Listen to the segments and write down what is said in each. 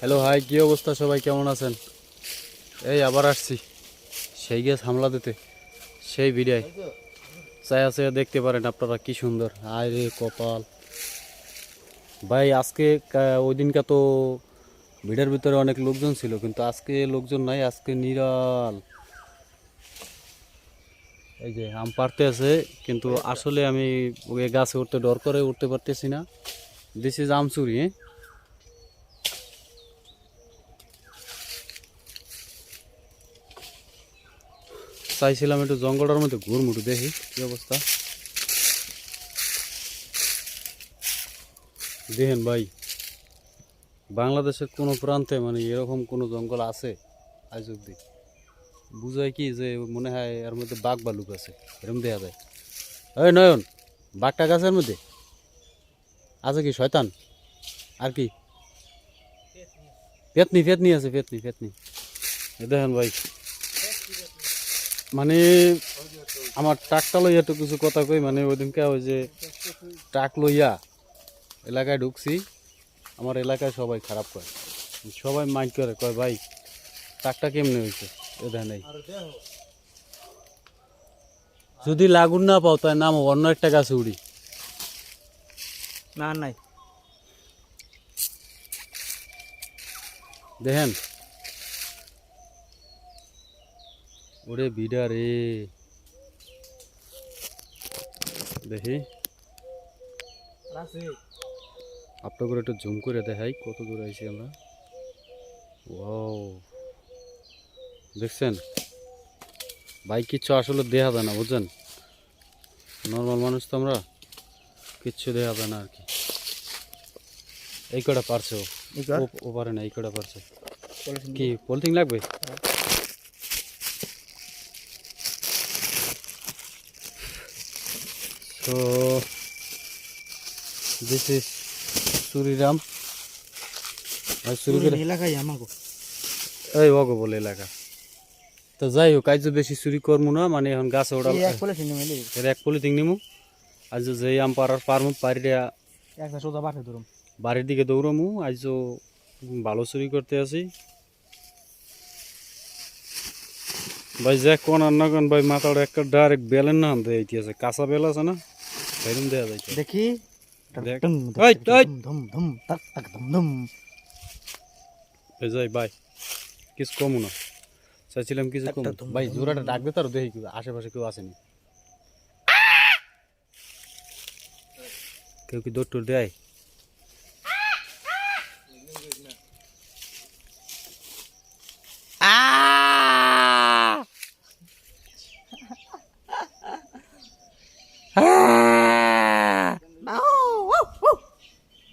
Hello hi কি অবস্থা সবাই? কেমন আছেন? এই আবার আসছি। সেই গ্যাস হামলা দিতে। সেই ভিডিয়ায় চাই আছে দেখতে পারেন আপনারা কি সুন্দর। আয় রে কপাল। ভাই, আজকে ওই দিনকা তো ভিড়ের ভিতরে অনেক লোকজন ছিল, কিন্তু আজকে লোকজন নাই, আজকে নিরাল। এই যে, আম পারতে আছে, কিন্তু আসলে আমি ওই গাছে উঠতে, ডর করে উঠতে পারতেছি না। দিস ইজ আম চুরি হ্যাঁ? চাইছিলাম একটু জঙ্গলটার মধ্যে ঘুরমুটু দেখি কি অবস্থা। দেখেন ভাই, বাংলাদেশের কোনো প্রান্তে মানে এরকম কোনো জঙ্গল আছে? আজ অব্দি। বুঝায় কি যে মনে হয় এর মধ্যে বাঘ বালুক আছে এরকম দেখা যায়। ওই নয়ন, বাঘটা গাছের মধ্যে? আছে কি শয়তান? আর কি? পেতনি পেতনি আছে, পেতনি পেতনি। দেখেন ভাই মানে আমার ট্রাকটা লইয়া তো কিছু কথা কই মানে ওই দিনকে ওই যে ট্রাক লইয়া এলাকায় ঢুকছি আমার এলাকায় সবাই খারাপ করে। সবাই মাইন্ড করে কয় ভাই ট্রাকটা কেমনে হয়েছে ওদের নেই। যদি লাগুন না পাও তাই নাম অন্য একটা গাছে উড়ি। না নাই। দেখেন ওরে বিডা রে। দেখি। আপনাকে একটু জুম করে দেখাই কত দূর আইছি আমরা। ওয়াও। দেখছেন? বাইক কিচ্ছু আসলে দেখা যায় না বুঝছেন? নর্মাল মানুষ তো আমরা কিচ্ছু দেখা যায় না আর কি। এই কটা পারছে ও। ও- ও পারে না এই কটা পারছে। কি পলিথিন লাগবে? তো দিস ইজ সুরিরাম আর শুরু করে এলাকায় আমাকে এই ওগো বলে এলাকা। তো যাই হোক আজ বেশি চুরি করব না মানে এখন গাছে ওটা এক পলিথিন নিমু আজ যে আম পাড়ার পারমু পাড়িয়া একটা সোজা বাটে ধরুম। বাড়ির দিকে দৌড়ামু। আজ ভালো চুরি করতে আছি। ভাই যে কোন আর না কোন ভাই মাথার একটা ডাইরেক্ট বেলেন না আনতে আছে কাঁচা বেল আছে না? সেরকম দেওয়া যাইছে দেখি। ধুম। ধুম ধুম তাক তাক ধুম ধুম। এই যাই ভাই কিছু কমু না। চাইছিলাম কিছু কম। ভাই জোড়াটা ডাকবে তার দেখি আশেপাশে কেউ আসেনি। কেউ কি দৌড় টোর দেয়?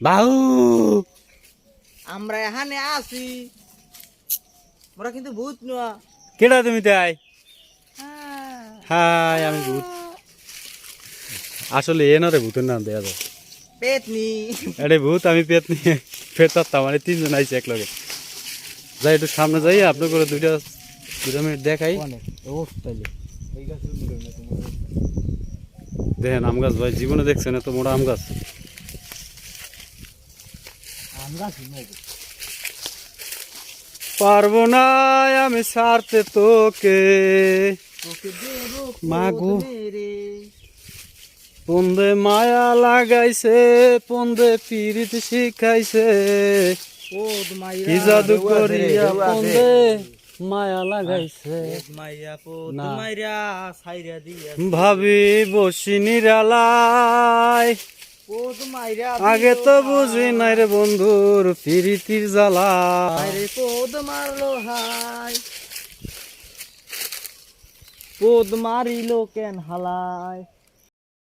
বাহু। আমরা এখানে আছি। মোরা কিন্তু ভূত নয়। কেডা তুমি তাই? হাই আমি ভূত। আসলে এ না রে ভূতের নাম দেয়া যায়। পেতনি। আরে ভূত আমি নিয়ে পেট মানে তিনজন আইছে একলগে। যাই একটু সামনে যাই আপনার করে দুইটা দুটা মিনিট দেখাই। দেখেন আম গাছ ভাই জীবনে দেখছেন এত মোটা আম গাছ। পারব না আমি সারতে তোকে। মাগো। পন্দে মায়া লাগাইছে পন্দে পীড়িত শিখাইছে। কি জাদু করিয়া পন্দে মায়া লাগাইছে। ভাবি বসিনি মাইরা আগে তো বুঝি নাই রে বন্ধুর প্রীতির জ্বালা। পদ মারলো হাই পদ মারিল কেন হালায়?